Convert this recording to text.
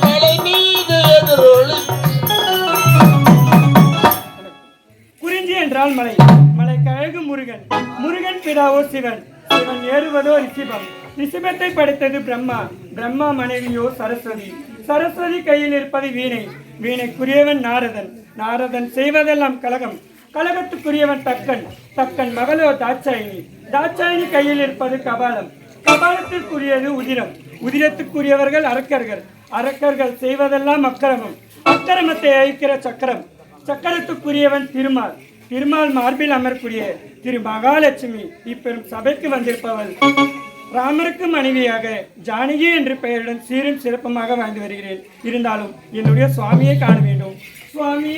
மலை மீது எதிரொலி. குறிஞ்சி என்றால் மலை. மலை கழகு முருகன். முருகன் பிதாவோ சிவன். சிவன் ஏறுவதோ ரிஷிபம். ரிஷிபத்தை படைத்தது பிரம்மா. பிரம்மா மனைவியோ சரஸ்வதி. சரஸ்வதி கையில் இருப்பது வீணை. வீணைக்குரியவன் நாரதன். நாரதன் செய்வதெல்லாம் கலகம். கலகத்துக்குரியவன் தக்கன். தக்கன் மகளோ தாட்சாயினி. தாட்சாயினி கையில் இருப்பது கபாலம். கபாலத்திற்குரியது உதிரம். உதிரத்துக்குரியவர்கள் அரக்கர்கள். அரக்கர்கள் செய்வதெல்லாம் அக்கிரமம். அக்கிரமத்தை அழிக்கிற சக்கரம். சக்கரத்துக்குரியவன் திருமால். திருமால் மார்பில் அமரக்கூடிய திரு மகாலட்சுமி இப்பெரும் சபைக்கு வந்திருப்பவள். ராமருக்கு மனைவியாக ஜானகி என்ற பெயருடன் சீரும் சிறப்புமாக வாழ்ந்து வருகிறேன். இருந்தாலும் என்னுடைய சுவாமியை காண வேண்டும். சுவாமி!